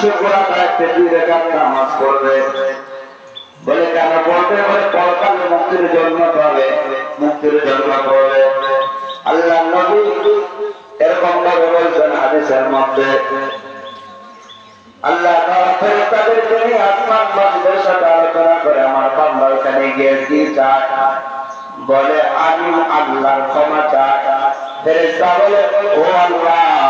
শুক্রা দায়িত্বে দুই রেখাত নামাজ পড়বে বলে কেন? পরকালে মুক্তির জন্য পাবে মুক্তির জন্য পড়বে আল্লাহ নবী এরকম ভাবে বলছেন হাদিসের মধ্যে। আল্লাহ তাআলা ফেরেশতাদেরকে নিয়ে আসমান বাসীদের সাথে আলোচনা করে আমার গিয়ে বলে, আমি ক্ষমা বলে, ও আল্লাহ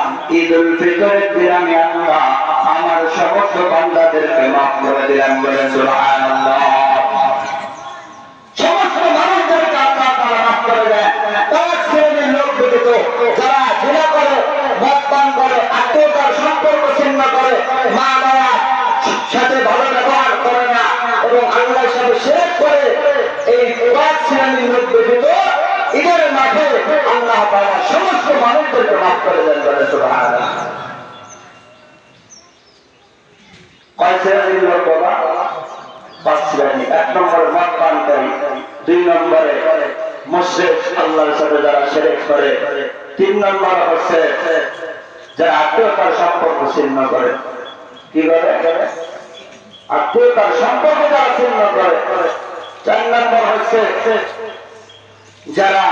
ঈদুল ফিতরের দিন আমি আল্লাহ, আমার সমস্ত বান্দাদেরকে মাফ করে দিলাম বলে সুবহানাল্লাহ। সাথে ভালো ব্যবহার করে না এবং আল্লাহর সাথে করে, এই পাঁচ শ্রেণির লোক ব্যতীত ঈদের মাঠে আল্লাহ তাআলা সমস্ত মানুষদেরকে মাফ করে দেন বলে আত্মীয়তার সম্পর্ক যারা ছিন্ন করে, চার নম্বর হচ্ছে যারা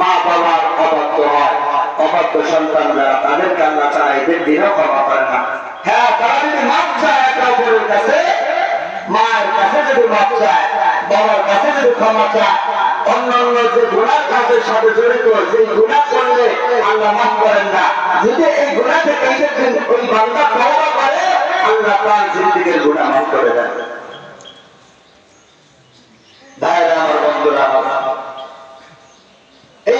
মা বাবার অবাধ্য হয়, অবাধ্য সন্তান যারা তাদেরকে আল্লাহ তারা এদের দিনও ক্ষমা করে না। হ্যাঁ তারা যদি মাপ চায় একটা অপরের কাছে, মায়ের কাছে যদি মাপ চায়, বাবার কাছে যদি ক্ষমা চায়, অন্যান্য যে গুণার কাজের সাথে জড়িত, যে গুণা করলে আল্লাহ মাফ করেন না। যদি এই গুণা থেকে ওই বান্দা করে, আল্লাহ তার জিন্দিগির গুণা মাফ করে দেন ভাইরা আমার বন্ধুরা আমার এই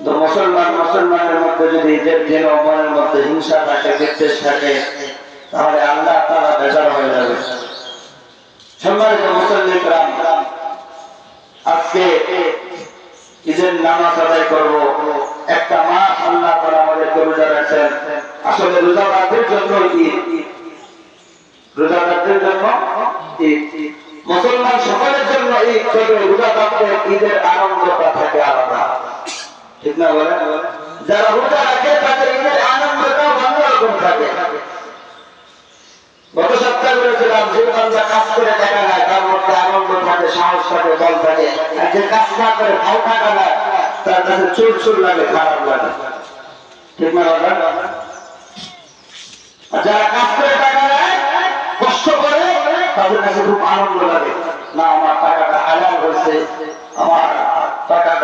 মুসলমান মুসলমানের মধ্যে যদি দিন মনের মধ্যে হিংসা থাকে, বিদ্বেষ থাকে, তাহলে আল্লাহ তারা বেজার হয়ে যাবে। সম্মানিত মুসল্লিকরা আজকে ঈদের নামাজ আদায় করব। একটা মাস আল্লাহ তারা আমাদেরকে রোজা রাখছেন। আসলে রোজাদারদের জন্য ঈদ। রোজাদারদের জন্য মুসলমান সকলের জন্য ঈদ, তবে রোজাদারদের ঈদের আনন্দটা থাকে আলাদা। যারা কাজ করে, তাদের কাছে খুব আনন্দ লাগে। না, আমার টাকাটা হালাল হয়েছে, আমার টাকাটা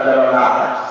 আপনার দ্বারা যেন না হয়